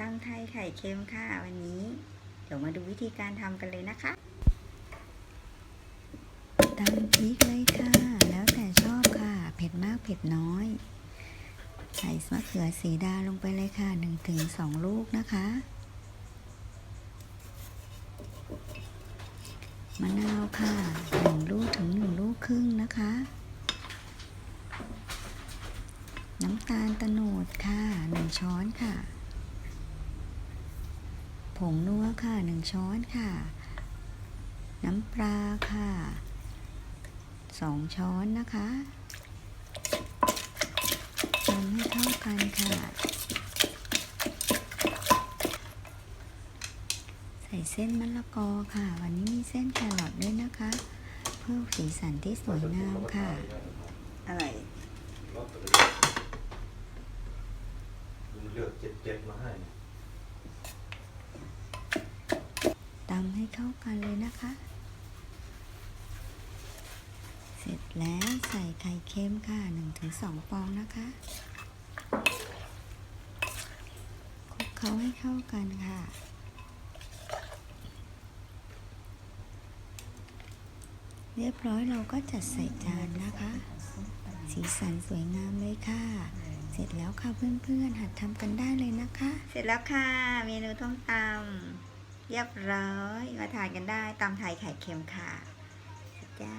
ตำไทยไข่เค็มค่ะวันนี้ เดี๋ยวมาดูวิธีการทำกันเลยนะคะตำพริกเลยค่ะ แล้วแต่ชอบค่ะ เผ็ดมากเผ็ดน้อย ใส่มะเขือสีดาลงไปเลยค่ะหนึ่งถึงสองลูกนะคะ มะนาวค่ะหนึ่งลูกถึงหนึ่งลูกครึ่งนะคะน้ำตาลตะโนดค่ะหนึ่งช้อนค่ะ ผงนัวค่ะหนึ่งช้อนค่ะ น้ำปลาค่ะสองช้อนนะคะทำให้เข้ากันค่ะ ใส่เส้นมะละกอค่ะ วันนี้มีเส้นแครอทด้วยนะคะ เพื่อสีสันที่สวยงามค่ะ อะไรเลือกเจ็ดเจ็ดมาให้ ตำให้เข้ากันเลยนะคะ เสร็จแล้วใส่ไข่เค็มค่ะ 1-2 ฟองนะคะคลุกเคล้าให้เข้ากันค่ะ เรียบร้อยเราก็จัดใส่จานนะคะ สีสันสวยงามเลยค่ะเสร็จแล้วค่ะเพื่อนๆ หัดทำกันได้เลยนะคะ เสร็จแล้วค่ะ เมนูต้มตำ เรียบร้อยมาทานกันได้ตำไทยไข่เค็มค่ะจ้า